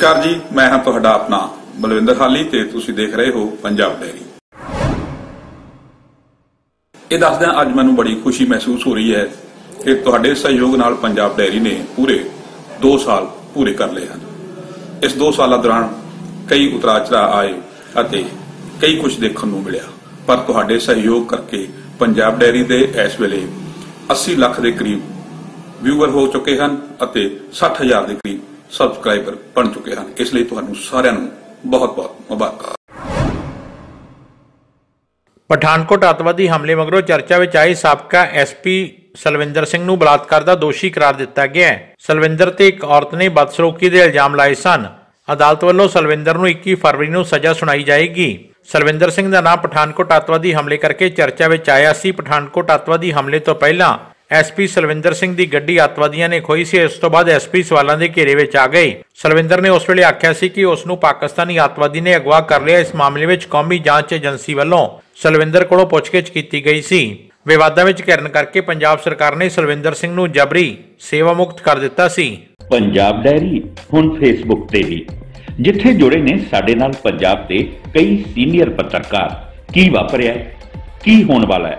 ਨਮਸਕਾਰ ਜੀ, ਮੈਂ ਹਾਂ ਤੁਹਾਡਾ ਆਪਣਾ ਬਲਵਿੰਦਰ ਹਾਲੀ ਤੇ ਤੁਸੀਂ ਦੇਖ ਰਹੇ ਹੋ ਪੰਜਾਬ ਡੈਰੀ ਇਹ ਦੱਸਦਿਆਂ ਅੱਜ ਮੈਨੂੰ ਬੜੀ ਖੁਸ਼ੀ ਮਹਿਸੂਸ ਹੋ ਰਹੀ ਹੈ ਕਿ ਤੁਹਾਡੇ ਸਹਿਯੋਗ ਨਾਲ ਪੰਜਾਬ ਡੈਰੀ ਨੇ ਪੂਰੇ 2 ਸਾਲ ਪੂਰੇ ਕਰ ਲਏ ਹਨ। ਇਸ 2 ਸਾਲਾਂ ਦੌਰਾਨ ਕਈ ਉਤਰਾਅ ਆਏ ਅਤੇ ਕਈ ਕੁਝ ਦੇਖਣ ਨੂੰ ਮਿਲਿਆ। ਪਰ ਤੁਹਾਡੇ ਸਹਿਯੋਗ ਕਰਕੇ ਪੰਜਾਬ ਡੈਰੀ ਦੇ ਇਸ ਵੇਲੇ 80 ਲੱਖ ਦੇ ਕਰੀਬ ਵਿਊਅਰ ਹੋ ਚੁੱਕੇ ਹਨ ਅਤੇ 60000 ਦੇ ਕਰੀਬ ਸਬਸਕ੍ਰਾਈਬਰ ਬਣ ਚੁੱਕੇ ਹਨ। ਇਸ ਲਈ ਤੁਹਾਨੂੰ ਸਾਰਿਆਂ ਨੂੰ ਬਹੁਤ-ਬਹੁਤ ਮੁਬਾਰਕਾਂ। ਪਠਾਨਕੋਟ ਅੱਤਵਾਦੀ ਹਮਲੇ ਮਗਰੋਂ ਚਰਚਾ ਵਿੱਚ ਆਈ ਸਾਬਕਾ ਐਸਪੀ ਸਲਵਿੰਦਰ ਸਿੰਘ ਨੂੰ ਬਲਾਤਕਾਰ ਦਾ ਦੋਸ਼ੀ ਕਰਾਰ ਦਿੱਤਾ ਗਿਆ ਹੈ। ਸਲਵਿੰਦਰ ਤੇ ਇੱਕ ਔਰਤ ਨੇ ਬਦਸਲੂਕੀ ਦੇ ਇਲਜ਼ਾਮ ਲਾਏ ਸਨ। ਅਦਾਲਤ ਵੱਲੋਂ ਸਲਵਿੰਦਰ ਨੂੰ 21 ਫਰਵਰੀ ਨੂੰ ਸਜ਼ਾ ਸੁਣਾਈ ਜਾਏਗੀ। ਸਲਵਿੰਦਰ ਸਿੰਘ ਦਾ ਨਾਮ ਪਠਾਨਕੋਟ ਅੱਤਵਾਦੀ ਹਮਲੇ ਕਰਕੇ ਚਰਚਾ ਵਿੱਚ ਆਇਆ ਸੀ। ਪਠਾਨਕੋਟ ਅੱਤਵਾਦੀ ਹਮਲੇ ਤੋਂ ਪਹਿਲਾਂ ਐਸਪੀ ਸਲਵਿੰਦਰ ਸਿੰਘ ਦੀ ਗੱਡੀ ਅੱਤਵਾਦੀਆਂ ਨੇ ਖੋਈ ਸੀ, ਇਸ ਤੋਂ ਬਾਅਦ ਐਸਪੀ ਸਵਾਲਾਂ ਦੇ ਘੇਰੇ ਵਿੱਚ ਆ ਗਏ ਸਲਵਿੰਦਰ ਨੇ ਉਸ ਵੇਲੇ ਆਖਿਆ ਸੀ ਕਿ ਉਸ ਨੂੰ ਪਾਕਿਸਤਾਨੀ ਅੱਤਵਾਦੀ ਨੇ ਅਗਵਾ ਕਰ ਲਿਆ, ਇਸ ਮਾਮਲੇ ਵਿੱਚ ਕੌਮੀ ਜਾਂਚ ਏਜੰਸੀ ਵੱਲੋਂ ਸਲਵਿੰਦਰ ਕੋਲੋਂ ਪੁੱਛਗਿੱਛ ਕੀਤੀ ਗਈ ਸੀ। ਵਿਵਾਦਾਂ ਵਿੱਚ ਘਿਰਨ ਕਰਕੇ ਪੰਜਾਬ ਸਰਕਾਰ ਨੇ ਸਲਵਿੰਦਰ ਸਿੰਘ ਨੂੰ ਜਬਰੀ ਸੇਵਾ ਮੁਕਤ ਕਰ ਦਿੱਤਾ ਸੀ। ਪੰਜਾਬ ਡੈਰੀ ਹੁਣ ਫੇਸਬੁੱਕ ਤੇ ਵੀ। ਜਿੱਥੇ ਜੁੜੇ ਨੇ ਸਾਡੇ ਨਾਲ ਪੰਜਾਬ ਦੇ ਕਈ ਸੀਨੀਅਰ ਪੱਤਰਕਾਰ। ਕੀ ਵਾਪਰਿਆ ਕੀ ਹੋਣ ਵਾਲਾ ਹੈ?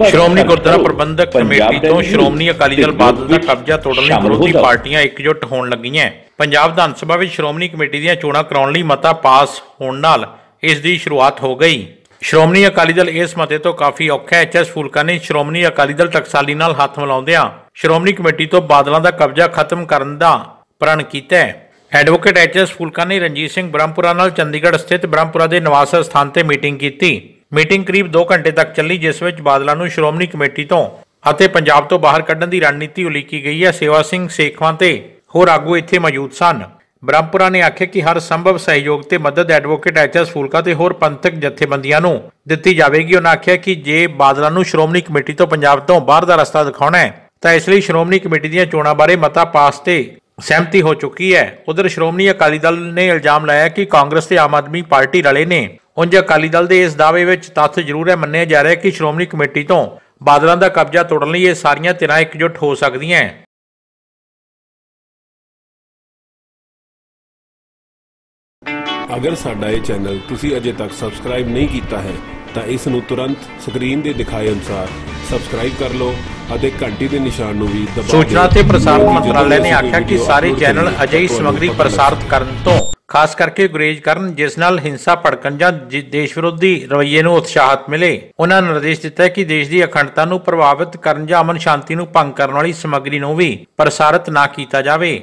ਸ਼੍ਰੋਮਣੀ ਗੁਰਦੁਆਰਾ। ਪ੍ਰਬੰਧਕ ਕਮੇਟੀ ਤੋਂ ਸ਼੍ਰੋਮਣੀ ਅਕਾਲੀ ਦਲ ਬਾਦਲ ਦਾ ਕਬਜ਼ਾ ਤੋੜਨ ਲਈ ਵਿਰੋਧੀ। ਪਾਰਟੀਆਂ ਇਕਜੁੱਟ ਹੋਣ ਲੱਗੀਆਂ। ਪੰਜਾਬ ਵਿਧਾਨ ਸਭਾ ਵਿੱਚ ਸ਼੍ਰੋਮਣੀ ਕਮੇਟੀ ਦੀਆਂ ਚੋਣਾਂ ਕਰਾਉਣ ਲਈ ਮਤਾ ਪਾਸ ਹੋਣ ਨਾਲ ਇਸ ਦੀ ਸ਼ੁਰੂਆਤ ਹੋ ਗਈ। ਸ਼੍ਰੋਮਣੀ ਅਕਾਲੀ ਦਲ ਇਸ ਮਤੇ ਤੋਂ ਕਾਫੀ ਔਖਾ ਹੈ। ਐਚਐਸ ਫੂਲਕਾ ਨੇ ਸ਼੍ਰੋਮਣੀ ਅਕਾਲੀ ਦਲ ਟਕਸਾਲੀ ਨਾਲ ਹੱਥ ਮਿਲਾਉਂਦਿਆਂ ਸ਼੍ਰੋਮਣੀ ਕਮੇਟੀ ਤੋਂ ਬਾਦਲਾਂ ਦਾ ਕਬਜ਼ਾ ਖਤਮ ਕਰਨ ਦਾ ਪ੍ਰਣ ਕੀਤਾ ਹੈ। ਐਡਵੋਕੇਟ ਐਚਐਸ ਫੂਲਕਾ ਨੇ ਰਣਜੀਤ ਸਿੰਘ ਬ੍ਰਹਮਪੁਰਾ ਨਾਲ ਚੰਡੀਗੜ੍ਹ ਸਥਿਤ ਬ੍ਰਹਮਪੁਰਾ ਦੇ ਨਿਵਾਸ ਸਥਾਨ ਤੇ ਮੀਟਿੰਗ ਕੀਤੀ। ਮੀਟਿੰਗ ਕਰੀਬ 2 ਘੰਟੇ ਤੱਕ ਚੱਲੀ, ਜਿਸ ਵਿੱਚ ਬਾਦਲਾਂ ਨੂੰ ਸ਼੍ਰੋਮਣੀ ਕਮੇਟੀ ਤੋਂ ਅਤੇ ਪੰਜਾਬ ਤੋਂ ਬਾਹਰ ਕੱਢਣ ਦੀ ਰਣਨੀਤੀ ਉਲੀਕੀ ਗਈ ਹੈ। ਸੇਵਾ ਸਿੰਘ ਸੇਖਵਾਂ ਤੇ ਹੋਰ ਆਗੂ ਇੱਥੇ ਮੌਜੂਦ ਸਨ। ਬ੍ਰਹਮਪੁਰਾ ਨੇ ਆਖਿਆ ਕਿ ਹਰ ਸੰਭਵ ਸਹਿਯੋਗ ਤੇ ਮਦਦ ਐਡਵੋਕੇਟ ਐਚਐਸ ਫੂਲਕਾ ਤੇ ਹੋਰ ਪੰਥਕ ਜਥੇਬੰਦੀਆਂ ਨੂੰ ਦਿੱਤੀ ਜਾਵੇਗੀ। ਉਹਨਾਂ ਆਖਿਆ ਕਿ ਜੇ ਬਾਦਲਾਂ ਨੂੰ ਸ਼੍ਰੋਮਣੀ ਕਮੇਟੀ ਤੋਂ ਪੰਜਾਬ ਤੋਂ ਬਾਹਰ ਦਾ ਰਸਤਾ ਦਿਖਾਉਣਾ ਹੈ, ਤਾਂ ਇਸ ਲਈ ਸ਼੍ਰੋਮਣੀ ਕਮੇਟੀ ਦੀਆਂ ਚੋਣਾਂ ਬਾਰੇ ਮਤਾ ਪਾਸ ਤੇ ਸਹਿਮਤੀ ਹੋ ਚੁੱਕੀ ਹੈ। ਉਧਰ ਸ਼੍ਰੋਮਣੀ ਅਕਾਲੀ ਦਲ ਨੇ ਇਲਜ਼ਾਮ ਲਾਇਆ ਕਿ ਕਾਂਗਰਸ ਤੇ ਆਮ ਆਦਮੀ ਪਾਰਟੀ ਰਲੇ ਨੇ। ਉਂਝ ਅਕਾਲੀ ਦਲ ਦੇ ਇਸ ਦਾਅਵੇ ਵਿੱਚ ਤੱਥ ਜ਼ਰੂਰ ਹੈ, ਮੰਨਿਆ ਜਾ ਰਿਹਾ ਹੈ ਕਿ ਸ਼੍ਰੋਮਣੀ ਕਮੇਟੀ ਤੋਂ ਬਾਦਲਾਂ ਦਾ ਕਬਜ਼ਾ ਤੋੜਨ ਲਈ ਇਹ ਸਾਰੀਆਂ ਧਿਰਾਂ ਇਕਜੁੱਟ ਹੋ ਸਕਦੀਆਂ ਅਗਰ ਸਾਡਾ ਇਹ ਚੈਨਲ ਤੁਸੀਂ ਅਜੇ ਤੱਕ ਸਬਸਕ੍ਰਾਈਬ ਨਹੀਂ ਕੀਤਾ ਹੈ, ਤਾਂ ਇਸ ਨੂੰ ਤੁਰੰਤ ਸਕਰੀਨ ਦੇ ਦਿਖਾਏ ਅਨੁਸਾਰ ਸਬਸਕ੍ਰਾਈਬ ਕਰ ਲਓ ਅਤੇ ਘੰਟੀ ਦੇ ਨਿਸ਼ਾਨ ਨੂੰ ਵੀ ਦਬਾ ਦਿਓ ਸੂਚਨਾ ਤੇ ਪ੍ਰਸਾਰਣ ਮੰਤਰਾਲੇ ਨੇ ਆਖਿਆ ਕਿ ਸਾਰੇ ਚੈਨਲ ਅਜਿਹੀ ਸਮੱਗਰੀ ਪ੍ਰਸਾਰਿਤ ਕਰਨ ਤੋਂ ਖਾਸ ਕਰਕੇ ਗੁਰੇਜ਼ ਕਰਨ ਜਿਸ ਨਾਲ ਹਿੰਸਾ ਭੜਕਣ ਜਾਂ ਦੇਸ਼ ਵਿਰੋਧੀ ਰਵੱਈਏ ਨੂੰ ਉਤਸ਼ਾਹਤ ਮਿਲੇ। ਉਹਨਾਂ ਨੇ ਨਿਰਦੇਸ਼ ਦਿੱਤਾ ਕਿ ਦੇਸ਼ ਦੀ ਅਖੰਡਤਾ ਨੂੰ ਪ੍ਰਭਾਵਿਤ ਕਰਨ ਜਾਂ ਅਮਨ ਸ਼ਾਂਤੀ ਨੂੰ ਭੰਗ ਕਰਨ ਵਾਲੀ ਸਮੱਗਰੀ ਨੂੰ ਵੀ ਪ੍ਰਸਾਰਿਤ ਨਾ ਕੀਤਾ ਜਾਵੇ।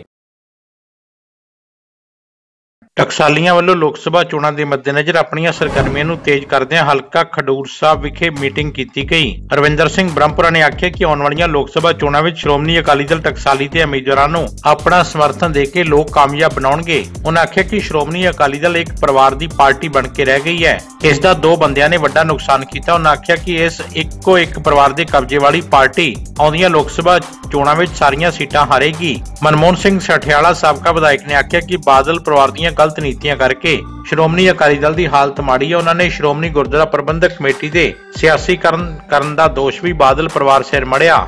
ਟਕਸਾਲੀਆਂ ਵੱਲੋਂ ਲੋਕ ਸਭਾ ਚੋਣਾਂ ਦੇ ਮੱਦੇਨਜ਼ਰ ਆਪਣੀਆਂ ਸਰਗਰਮੀਆਂ ਨੂੰ ਤੇਜ਼ ਕਰਦਿਆਂ ਹਲਕਾ ਖਡੂਰ ਸਾਹਿਬ ਵਿਖੇ ਮੀਟਿੰਗ ਕੀਤੀ ਗਈ। ਰਵਿੰਦਰ ਸਿੰਘ ਬ੍ਰਹਮਪੁਰਾ ਨੇ ਆਖਿਆ ਕਿ ਆਉਣ ਵਾਲੀਆਂ ਲੋਕ ਸਭਾ ਚੋਣਾਂ ਵਿੱਚ ਸ਼੍ਰੋਮਣੀ ਅਕਾਲੀ ਦਲ ਟਕਸਾਲੀ ਦੇ ਉਮੀਦਵਾਰਾਂ ਨੂੰ ਆਪਣਾ ਸਮਰਥਨ ਦੇ ਕੇ ਲੋਕ ਕਾਮਯਾਬ ਬਣਾਉਣਗੇ। ਉਹਨਾਂ ਆਖਿਆ ਕਿ ਸ਼੍ਰੋਮਣੀ ਅਕਾਲੀ ਦਲ ਇੱਕ ਪਰਿਵਾਰ ਦੀ ਪਾਰਟੀ ਬਣ ਕੇ ਰਹਿ ਗਈ ਹੈ। ਇਸ ਦਾ ਦੋ ਬੰਦਿਆਂ ਨੇ ਵੱਡਾ ਨੁਕਸਾਨ ਕੀਤਾ। ਉਹਨਾਂ ਆਖਿਆ ਕਿ ਇਸ ਇੱਕੋ ਇੱਕ ਪਰਿਵਾਰ ਦੇ ਕਬਜ਼ੇ ਵਾਲੀ ਪਾਰਟੀ ਆਉਂਦੀਆਂ ਲੋਕ ਸਭਾ ਚੋਣਾਂ ਵਿੱਚ ਸਾਰੀਆਂ ਸੀਟਾਂ ਹਾਰੇਗੀ। ਮਨਮੋਹਨ ਸਿੰਘ ਸਠਿਆਲਾ, ਸਾਬਕਾ ਵਿਧਾਇਕ, ਨੇ ਆਖਿਆ ਕਿ ਬਾਦਲ ਪਰਿਵਾਰ ਦੀਆਂ ਗਲਤ ਗਲਤ ਨੀਤੀਆਂ ਕਰਕੇ ਸ਼੍ਰੋਮਣੀ ਅਕਾਲੀ ਦਲ ਦੀ ਹਾਲਤ ਮਾੜੀ ਹੈ। ਉਹਨਾਂ ਨੇ ਸ਼੍ਰੋਮਣੀ ਗੁਰਦੁਆਰਾ ਪ੍ਰਬੰਧਕ ਕਮੇਟੀ ਦੇ ਸਿਆਸੀਕਰਨ ਕਰਨ ਦਾ ਦੋਸ਼ ਵੀ ਬਾਦਲ ਪਰਿਵਾਰ ਸਿਰ ਮੜਿਆ।